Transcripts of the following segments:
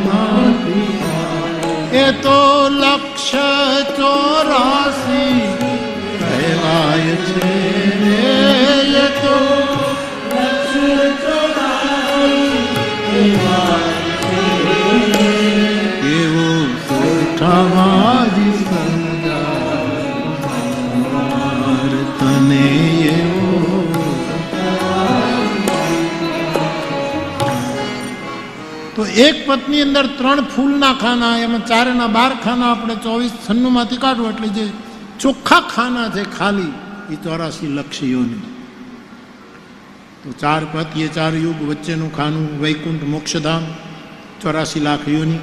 માંથી એ તો લક્ષ ચોરાસી કહેવાય છે રે એ તો એવો સોઠાવાજી એક પત્ની અંદર ત્રણ ફૂલના ખાના, એમાં ચારેના બાર ખાના આપણે ચોવીસ છન્નુંમાંથી કાઢવું એટલે જે ચોખ્ખા ખાના છે ખાલી, એ ચોરાસી લક્ષીઓની તો ચાર પતિએ ચાર યુગ વચ્ચેનું ખાનું, વૈકુંઠ, મોક્ષધામ, ચોરાસી લાખ યોની.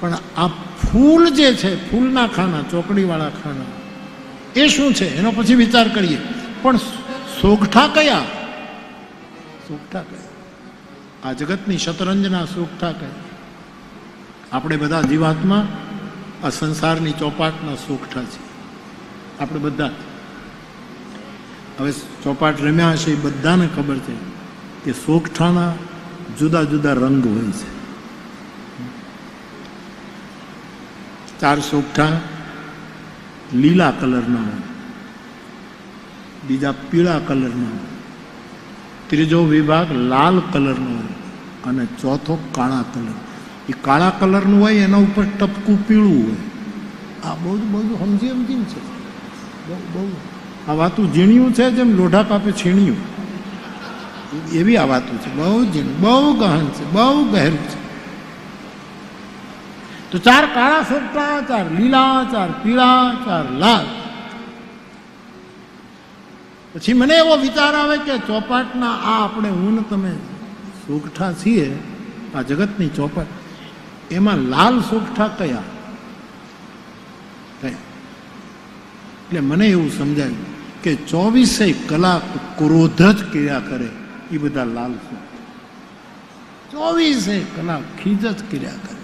પણ આ ફૂલ જે છે, ફૂલના ખાના, ચોકડીવાળા ખાના, એ શું છે? એનો પછી વિચાર કરીએ. પણ સોગઠા કયા? સોગઠા કયા? આ જગતની શતરંજના સોગઠા કયા આપણે બધા જીવાત્મા આ સંસારની ચોપાટના સોગઠા છે આપણે બધા. હવે ચોપાટ રમ્યા હશે એ બધાને ખબર છે કે સોગઠાના જુદા જુદા રંગ હોય છે. ચાર સોગઠા લીલા કલરના હોય. બીજા પીળા કલરના હોય. ત્રીજો વિભાગ લાલ કલરનો અને ચોથો કાળા કલર. એ કાળા કલરનું હોય, એના ઉપર ટપકું પીળું હોય. આ બહુ બહુ સમજી સમજીને છે. બહુ બહુ આ વાતું ઝીણ્યું છે જેમ લોઢા કાપે છીણ્યું. એવી આ વાતું છે. બહુ ઝીણું બહુ ગહન છે. બહુ ગહેરું છે. તો ચાર કાળા સરતા ચાર લીલા ચાર પીળા ચાર લાલ. પછી મને એવો વિચાર આવે કે ચોપાટના આ આપણે હું તમે સોગઠા છીએ, આ જગતની ચોપાટ. એમાં લાલ સોગઠા કયા? કયા એટલે મને એવું સમજાયું કે ચોવીસે કલાક ક્રોધ જ ક્રિયા કરે, એ બધા લાલ સોગઠા. ચોવીસે કલાક ખીજ જ ક્રિયા કરે.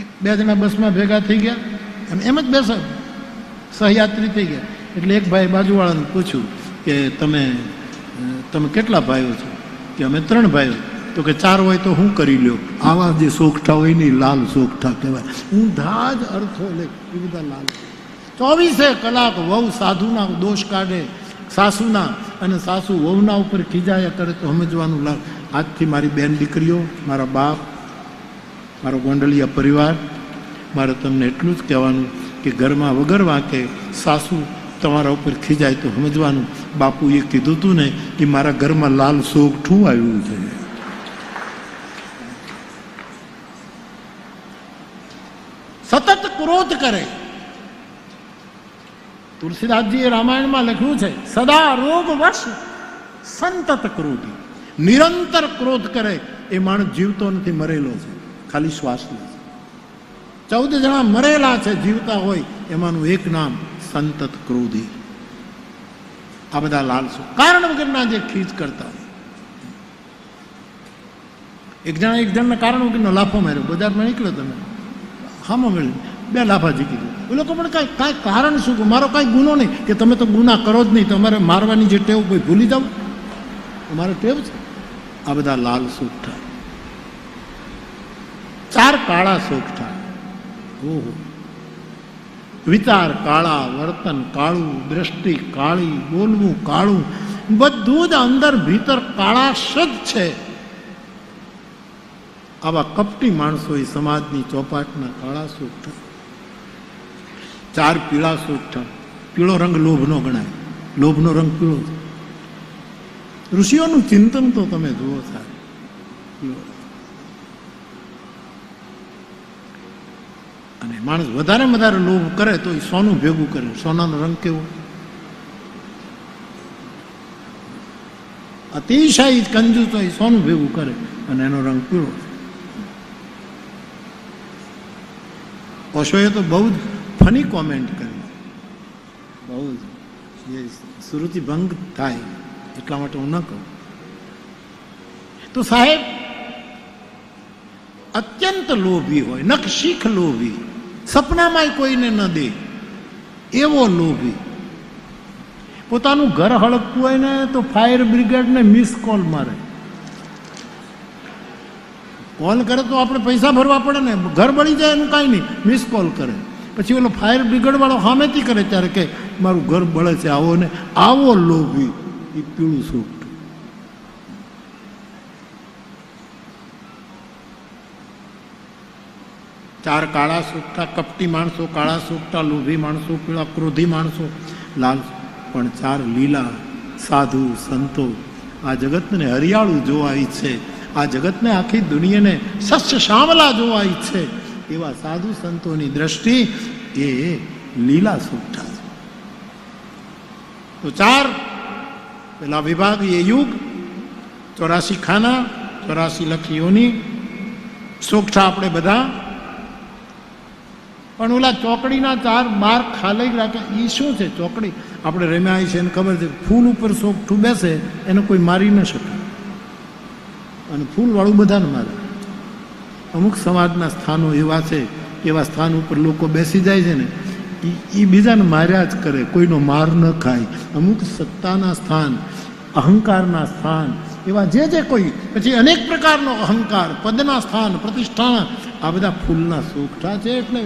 એક બે જણા બસમાં ભેગા થઈ ગયા એમ જ બેસે. સહયાત્રી થઈ ગયા. એટલે એક ભાઈ બાજુવાળાને પૂછ્યું કે તમે તમે કેટલા ભાઈઓ છો? કે અમે ત્રણ ભાઈઓ. તો કે ચાર હોય તો હું કરી લ્યો. આવા જે સોગઠા હોય ને લાલ સોગઠા કહેવાય. ઊંધા જ અર્થો લે, એ બધા લાલ. ચોવીસે કલાક વહુ સાધુના દોષ કાઢે, સાસુના અને સાસુ વહુના ઉપર ખીજાયા કરે તો સમજવાનું લાગ. આજથી મારી બેન દીકરીઓ, મારા બાપ, મારો ગોંડલિયા પરિવાર, મારે તમને એટલું જ કહેવાનું કે ઘરમાં વગર વાંકે સાસુ તમારા ઉપર ખીજાય તો સમજવાનું. બાપુએ કીધું હતું ને કે મારા ઘરમાં લાલ સોગઠું આવ્યું છે. સતત ક્રોધ કરે. તુલસીદાસજીએ રામાયણમાં લખ્યું છે, સદા રોગ વશ સંતત ક્રોધી. નિરંતર ક્રોધ કરે, એ માણસ જીવતો નથી, મરેલો છે. ખાલી શ્વાસ લે છે. ચૌદ જણા મરેલા છે, જીવતા હોય, એમાંનું એક નામ સંતત ક્રોધી આ બધા લાલસો કારણ વગરના જે ખીચ કરતા એક જણા એક જણને કારણ વગરનો લાફો માર્યો બજારમાં નીકળ્યો તમે હામો મળ્યું બે લાફા જીકી દીધું એ લોકો પણ કાંઈ કાંઈ કારણ શું મારો કાંઈ ગુનો નહીં કે તમે તો ગુના કરો જ નહીં તમારે મારવાની જે ટેવ કોઈ ભૂલી જાઓ તમારે ટેવ છે આ બધા લાલ સોગઠા ચાર કાળા સોગઠા ઓહો વિચાર કાળા, વર્તન કાળું, દ્રષ્ટિ કાળી, બોલવું કાળું, બધું જ અંદર ભીતર કાળાશ જ છે. આવા કપટી માણસો એ સમાજની ચોપાટના કાળા સોગઠા ચાર પીળા સોગઠા પીળો રંગ લોભનો ગણાય. લોભનો રંગ પીળો ઋષિઓનું ચિંતન તો તમે જુઓ સાહેબ પીળો રંગ. અને માણસ વધારે વધારે લોભ કરે તો એ સોનું ભેગું કરે. સોનાનો રંગ કેવો? અતિશય કંજૂસ તો એ સોનું ભેગું કરે અને એનો રંગ પીળો ઓશોએ તો બહુ જ ફની કોમેન્ટ કરી. બહુ જ. એ સુરુચિ ભંગ થાય એટલા માટે હું ન કહું. તો સાહેબ, અત્યંત લોભી હોય, નખ શીખ લોભી. સપનામાંય કોઈને ન દે. એવો લોભી. પોતાનું ઘર હળકતું હોય ને તો ફાયર બ્રિગેડને મિસ કોલ મારે. કોલ કરે તો આપણે પૈસા ભરવા પડે ને. ઘર બળી જાય એનું કાંઈ નહીં. મિસ કોલ કરે. પછી ઓલો ફાયર બ્રિગેડવાળો સામેથી કરે ત્યારે કે, મારું ઘર બળે છે, આવો ને. આવો લોભી. એ પીળું સૂટ ચાર કાળા સૂકતા કપટી માણસો, કાળા સૂકતા લોભી માણસો, પીળા, ક્રોધી માણસો, લાલ પણ ચાર લીલા સાધુ, સંતો. આ જગતને હરિયાળું જોવા ઈચ્છે આ જગતને આખી દુનિયાને સસ્ય શામલા જોવા ઈચ્છે એવા સાધુ સંતોની દ્રષ્ટિ એ લીલા સૂકટા છે. તો ચાર પેલા વિભાગ એ યુગ, ચોરાસી ખાના, ચોરાસી લખીઓની, સોગઠા આપણે બધા પણ ઓલા ચોકડીના ચાર માર ખાલી રાખે એ શું છે ચોકડી? આપણે રમ્યા છે એને ખબર છે, ફૂલ ઉપર સોગઠું બેસે, એને કોઈ મારી ન શકે. અને ફૂલવાળું બધાને મારે. અમુક સમાજના સ્થાનો એવા છે, એવા સ્થાન ઉપર લોકો બેસી જાય છે ને એ બીજાને માર્યા જ કરે, કોઈનો માર ન ખાય. અમુક સત્તાના સ્થાન, અહંકારના સ્થાન, એવા જે જે કોઈ, પછી અનેક પ્રકારનો અહંકાર, પદના સ્થાન, પ્રતિષ્ઠાના, આ બધા ફૂલના સોગઠા છે એટલે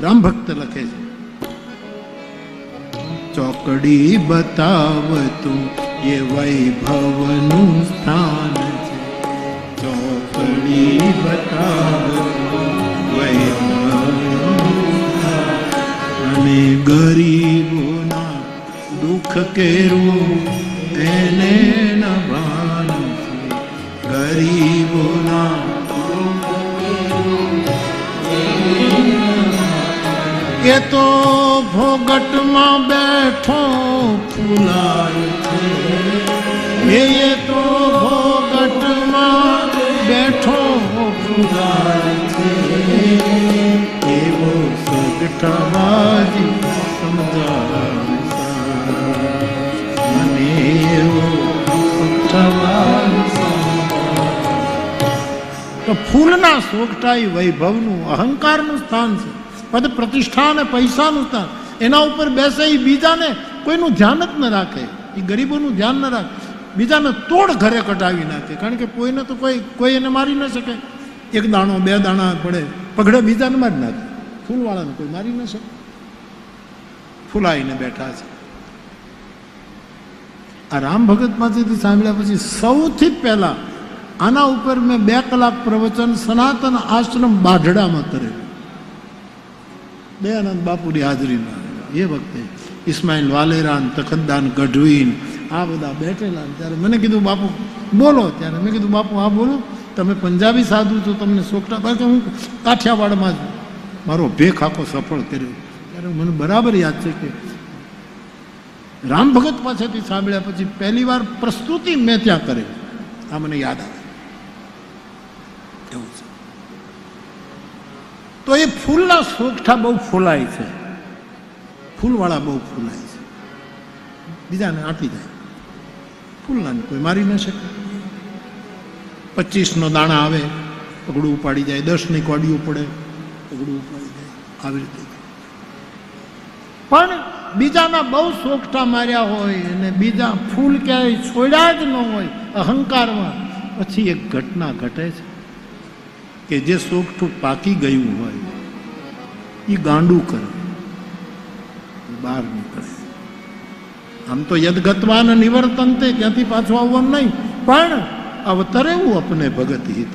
રામ ભક્ત લખે છે. ચોકડી બતાવતું એ વૈભવનું સ્થાન છે. ચોકડી બતાવતું વૈભવ અને ગરીબોના દુઃખ કેરું ભોગટમાં બેઠો ફૂલાય એ તો ભોગટમાં બેઠો ફૂલાય એવો સગટાવાજી સમજાવે મને એવો સગટાવાજી વૈભવનું અહંકારનું સ્થાન છે. પદ પ્રતિષ્ઠા અને પૈસાનું સ્થાન એના ઉપર બેસે એ બીજાને કોઈનું ધ્યાન જ ન રાખે. એ ગરીબોનું ધ્યાન ન રાખે. બીજાને તોડ ઘરે કટાવી નાખે. કારણ કે કોઈને તો કોઈ કોઈ એને મારી ન શકે. એક દાણો, બે દાણા પડે. પગડે બીજાને મારી નાખે. ફૂલવાળાને કોઈ મારી ન શકે. ફૂલાઈને બેઠા છે. આ રામ ભગત પાસેથી સાંભળ્યા પછી સૌથી પહેલાં આના ઉપર મેં બે કલાક પ્રવચન સનાતન આશ્રમ બાઢડામાં કરેલું. દયાનંદ બાપુની હાજરીમાં. એ વખતે ઇસ્માઇલ વાલેરાન, તખતદાન ગઢવીન, આ બધા બેઠેલા ત્યારે મને કીધું, બાપુ, બોલો. ત્યારે મેં કીધું, બાપુ આ બોલો. તમે પંજાબી સાધુ છો, તમને સોકટા પાસે હું કાઠિયાવાડમાં જ મારો ભેખ આખો સફળ કર્યો. ત્યારે મને બરાબર યાદ છે કે રામ ભગત પાસેથી સાંભળ્યા પછી પહેલી વાર પ્રસ્તુતિ મેં ત્યાં કરેલી આ મને યાદ આવે. એવું છે. તો એ ફૂલના સોગઠા બહુ ફૂલાય છે. ફૂલવાળા બહુ ફૂલાય છે. બીજાને આંટી જાય ફૂલનાને કોઈ મારી ન શકે. પચીસનો દાણા આવે, પગડું ઉપાડી જાય, દસની કોડીઓ પડે, પગડું ઉપાડી જાય, આવી રીતે. પણ બીજાના બહુ સોગઠા માર્યા હોય અને બીજા ફૂલ ક્યાંય છોડ્યા જ ન હોય, અહંકારમાં, પછી એક ઘટના ઘટે છે. કે જે સોગઠું પાકી ગયું હોય એ ગાંડું કરે. બહાર નીકળે. આમ તો યદગતવાન નિવર્તનતે ત્યાંથી પાછું આવવાનું નહીં, પણ અવતરેવું અપને ભગત હિત.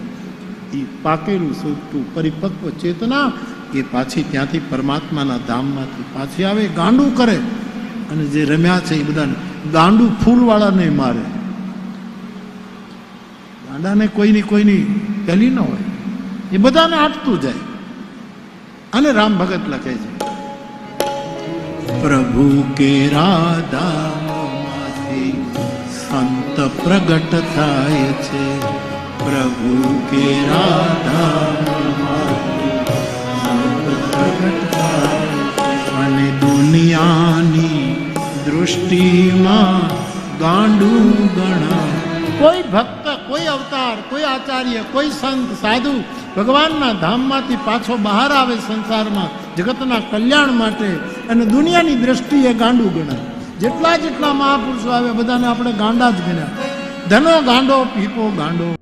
એ પાકેલું સોગઠું પરિપક્વ ચેતના એ પાછી ત્યાંથી પરમાત્માના ધામમાંથી પાછી આવે, ગાંડું કરે. અને જે રમ્યા છે એ બધાને ગાંડું ફૂલવાળાને મારે. ગાંડાને કોઈની કોઈની પહેલી ન હોય. એ બધાને આટતું જાય. અને રામ ભગત લખે છે, પ્રભુ કે રાધામાંથી સંત પ્રગટ થાય છે. પ્રભુ કે થાય અને દુનિયાની દૃષ્ટિમાં ગાંડું ગણા કોઈ ભક્ત કોઈ અવતાર, કોઈ આચાર્ય, કોઈ સંત, સાધુ ભગવાનના ધામમાંથી પાછો બહાર આવે સંસારમાં, જગતના કલ્યાણ માટે અને દુનિયાની દ્રષ્ટિએ ગાંડું ગણાય. જેટલા જેટલા મહાપુરુષો આવે બધાને આપણે ગાંડા જ ગણ્યા. ધનો ગાંડો, પીપો ગાંડો.